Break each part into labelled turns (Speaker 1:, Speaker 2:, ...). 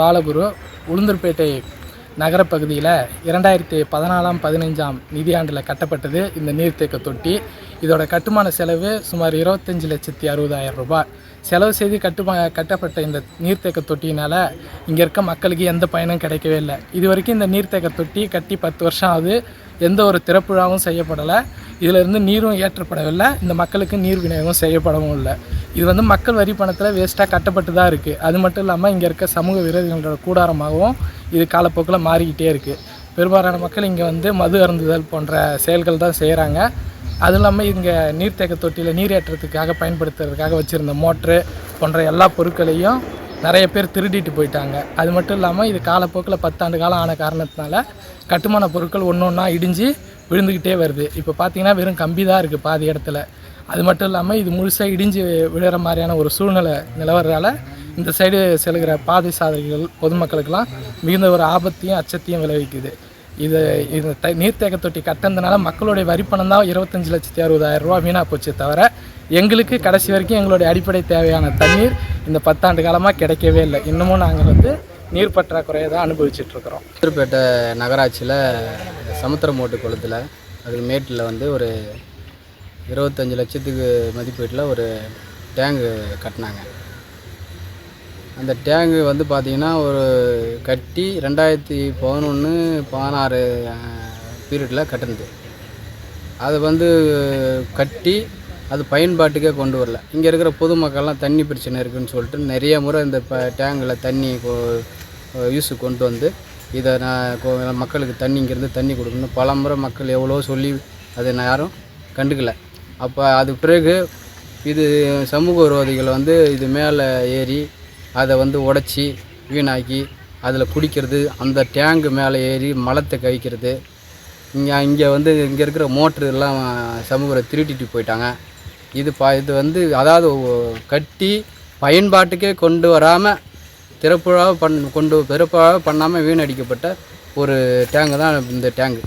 Speaker 1: பாலகுரு உளுந்தூர்பேட்டை நகரப்பகுதியில் இரண்டாயிரத்தி பதினாலாம் பதினைஞ்சாம் நிதியாண்டில் கட்டப்பட்டது. இந்த நீர்த்தேக்க தொட்டி. இதோட கட்டுமான செலவு சுமார் இருபத்தஞ்சி லட்சத்தி அறுபதாயிரம் ரூபாய். செலவு செய்து கட்டுமா கட்டப்பட்ட இந்த நீர்த்தேக்க தொட்டியினால் இங்கே இருக்க மக்களுக்கு எந்த பயனும் கிடைக்கவே இல்லை. இது வரைக்கும் இந்த நீர்த்தேக்க தொட்டி கட்டி பத்து வருஷம் ஆகுது. எந்த ஒரு திறப்புழாவும் செய்யப்படலை. இதிலிருந்து நீரும் ஏற்றப்படவில்லை. இந்த மக்களுக்கு நீர் விநியோகம் செய்யப்படவும் இல்லை. இது வந்து மக்கள் வரி பணத்தில் வேஸ்ட்டாக கட்டப்பட்டு தான் இருக்குது அது மட்டும் இல்லாமல் இங்கே இருக்க சமூக விரோதிகளோட கூடாரமாகவும் இது காலப்போக்கில் மாறிக்கிட்டே இருக்குது பெரும்பாலான மக்கள் இங்கே வந்து மது அருந்துதல் போன்ற செயல்கள் தான் செய்கிறாங்க அதுவும் இல்லாமல் இங்கே நீர்த்தேக்க தொட்டியில் நீர் ஏற்றத்துக்காக பயன்படுத்துறதுக்காக வச்சுருந்த மோட்ரு போன்ற எல்லா பொருட்களையும் நிறைய பேர் திருடிட்டு போயிட்டாங்க. அது மட்டும் இல்லாமல் இது காலப்போக்கில் பத்தாண்டு காலம் ஆன காரணத்தினால கட்டுமான பொருட்கள் ஒன்று ஒன்றா இடிஞ்சு விழுந்துக்கிட்டே வருது. இப்போ பார்த்தீங்கன்னா வெறும் கம்பி தான் இருக்குது பாதி இடத்துல. அது மட்டும் இல்லாமல் இது முழுசாக இடிஞ்சு விழுற மாதிரியான ஒரு சூழ்நிலை நிலவரால் இந்த சைடு செல்கிற பாதை சாதனைகள் பொதுமக்களுக்கெல்லாம் மிகுந்த ஒரு ஆபத்தையும் அச்சத்தையும் விளைவிக்குது. இது இது த நீர்த்தேக்க தொட்டி கட்டினதுனால மக்களுடைய வரிப்பணம் தான் இருபத்தஞ்சி லட்சத்தி அறுபதாயிரம் ரூபா வீணாக போச்சு தவிர எங்களுக்கு கடைசி வரைக்கும் எங்களுடைய அடிப்படை தேவையான தண்ணீர் இந்த பத்தாண்டு காலமாக கிடைக்கவே இல்லை. இன்னமும் நாங்கள் வந்து நீர் பற்றாக்குறையை தான் அனுபவிச்சிட்ருக்குறோம்
Speaker 2: திருப்பேட்டை நகராட்சியில் சமுத்திரமோட்டு குளத்தில் அதுக்கு மேட்டில் வந்து ஒரு இருபத்தஞ்சி லட்சத்துக்கு மதிப்பீட்டில் ஒரு டேங்கு கட்டினாங்க. அந்த டேங்கு வந்து பார்த்திங்கன்னா ஒரு கட்டி ரெண்டாயிரத்தி பதினொன்று பதினாறு பீரியடில் கட்டினது. அது வந்து கட்டி அது பயன்பாட்டுக்கே கொண்டு வரல. இங்கே இருக்கிற பொதுமக்கள்லாம் தண்ணி பிரச்சனை இருக்குன்னு சொல்லிட்டு நிறைய முறை இந்த ப டேங்கில் தண்ணி யூஸு கொண்டு வந்து இதை நான் மக்களுக்கு தண்ணி இங்கேருந்து தண்ணி கொடுக்கணும் பல முறை மக்கள் எவ்வளோ சொல்லி அதை நான் யாரும் கண்டுக்கலை. அப்போ அது பிறகு இது சமூக விரோதிகள் வந்து இது மேலே ஏறி அதை வந்து உடச்சி வீணாக்கி அதில் குடிக்கிறது அந்த டேங்கு மேலே ஏறி மலத்தை கழிக்கிறது இங்கே இங்கே வந்து இங்கே இருக்கிற மோட்ரு எல்லாம் சமூகத்தை திருட்டிட்டு போயிட்டாங்க. இது பா இது வந்து அதாவது கட்டி பயன்பாட்டுக்கே கொண்டு வராமல் திறப்புழாக பண் கொண்டு திறப்புழாக பண்ணாமல் வீணடிக்கப்பட்ட ஒரு டேங்கு தான் இந்த டேங்கு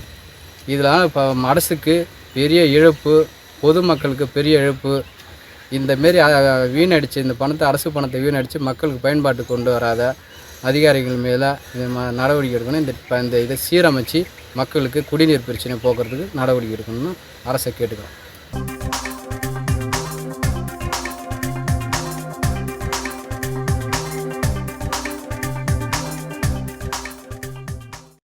Speaker 2: இதனால் இப்போ அரசுக்கு பெரிய இழப்பு பொதுமக்களுக்கு பெரிய இழப்பு. இந்த மாரி வீணடிச்சு இந்த பணத்தை அரசு பணத்தை வீணடித்து மக்களுக்கு பயன்பாட்டு கொண்டு வராத அதிகாரிகள் மேலே இது ம- நடவடிக்கை எடுக்கணும். இந்த ப- இந்த இதை சீரமைச்சு மக்களுக்கு குடிநீர் பிரச்சனை போக்குறதுக்கு நடவடிக்கை எடுக்கணும்னு அரசை கேட்டுக்கிறோம்.